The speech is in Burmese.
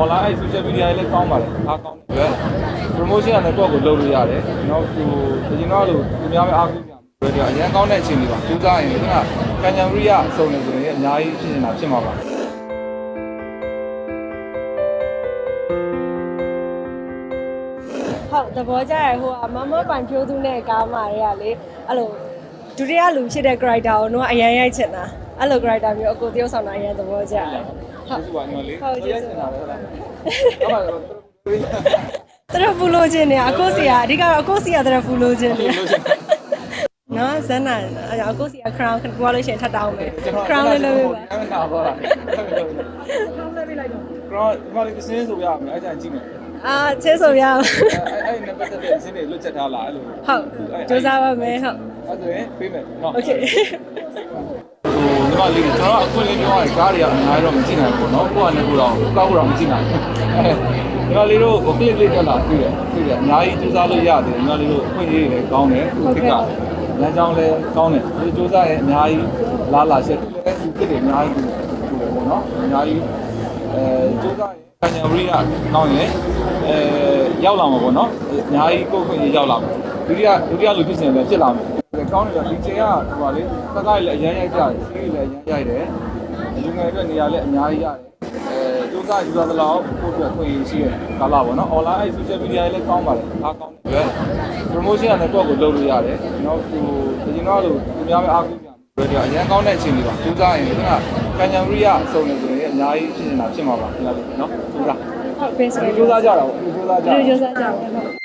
online အဲ့ social media တွေလည်းကောင်းပါတယ်အားကောင်းတယ် promotion နဲ့တော့ကိုလုပ်လို့ရတယ်နော်ဟိုအရင်တော့လို့သူများပဲအားကိုးကြတယ်အရင်ကောင်းတဲ့အချိန်တွေပါကြိုးစားရင်ကကန်ဂျန်ရီယာအစုံနေဆိုရင်အများကြီးဖြစ်နေတာဖြစ်မှာပါဟုတ်သဘောကျရဟိုကမမပိုင်ဖြိုးသူနဲ့ကားမာတွေကလေအဲ့လိုဒုတိယလူဖြစ်တဲ့ character ကိုတော့အရန်ရိုက်ချင်တာအဲ့လို character မျိုးအကိုတယောက်ဆောင်တာအရန်သဘောကျတယ် ကျေးဇူးပါညီမလေး ဟုတ်ကျေးဇူးပါ ဟုတ်လားဟုတ်ပါတော့ တရဖူလို့ခြင်းနေအကိုစီကအဓိကတော့အကိုစီကတရဖူလို့ခြင်းနေနော်ဇန်နာအကိုစီက crown ပြောလို့ရှိရင်ထပ်တောင်းမယ် crown လေးလုပ်ပေးပါ အဲ့ဒါပါလား crown လေးလိုက်တော့ crown ဒီမှာလေးစင်းဆိုရမယ်အဲ့ဒါကြည့်မယ် အာချဲဆိုရအောင် အဲ့အဲ့နဲ့ပတ်သက်တဲ့စင်းတွေလွတ်ချက်ထားလားအဲ့လို ဟုတ်စူးစမ်းပါမယ်ဟုတ် အဲ့ဒါရင်ပေးမယ်နော် โอเค ဟိုညီမလေးကျွန်တော်အခုလေးပြောရရင်ကားတွေကအများကြီးတော့မကြည့်နိုင်ဘူးနော်ကိုယ့်အနေနဲ့ကိုတော့ကောက်ဖို့တော့မကြည့်နိုင်ဘူးညီမလေးတို့ကို click click တက်လာတွေ့တယ်တွေ့တယ်အများကြီးစူးစမ်းလို့ရတယ်ညီမလေးတို့အခွင့်အရေးတွေလည်းကောင်းတယ်သူခက်ကလမ်းကြောင်းလည်းကောင်းတယ်ဒီစူးစမ်းရင်အများကြီးလာလာချက်လည်းသူဖြစ်တယ်အများကြီးတူတယ်ပေါ့နော်အများကြီးအဲစူးစမ်းရင်ကန်ညာရီကကောင်းရင်အဲ ရောက်လာမှာပေါ့နော်အများကြီးကိုယ့်ခွင့်ရေးရောက်လာမှာဒုတိယဒုတိယလူဖြစ်စဉ်လည်းဖြစ်လာမှာကောင်းတယ်ဒီချိန်ကဟိုပါလေသက်ကလည်းအရန်ရိုက်ကြတယ်စီးလည်းအရန်ရိုက်တယ်လူငယ်အတွက်နေရာလည်းအများကြီးရတယ်အဲစူးစမ်းယူရသလောက်ကိုယ့်အတွက်ခွင့်ရေးရှိရဲ့ကာလပေါ့နော် online အဲ့ social media တွေလည်းကောင်းပါတယ်အားကောင်းတယ် promotion နဲ့တော့ကိုလုပ်လို့ရတယ်နော်ဟိုအရင်တော့လို့သူများပဲအားကိုးကြတယ်အရင်ကောင်းတဲ့အချိန်တွေပါစူးစမ်းရင်ကကန်ဂျန်ရီယာအစုံနေဆိုရင်အ များကြီးဖြစ်နေတာဖြစ်မှာပါခင်ဗျာနော်စူးစမ်းဟုတ်ပင်ဆိုဒီစူးစမ်းကြတာပေါ့ဒီစူးစမ်းကြဒီလိုစူးစမ်းကြပါမယ်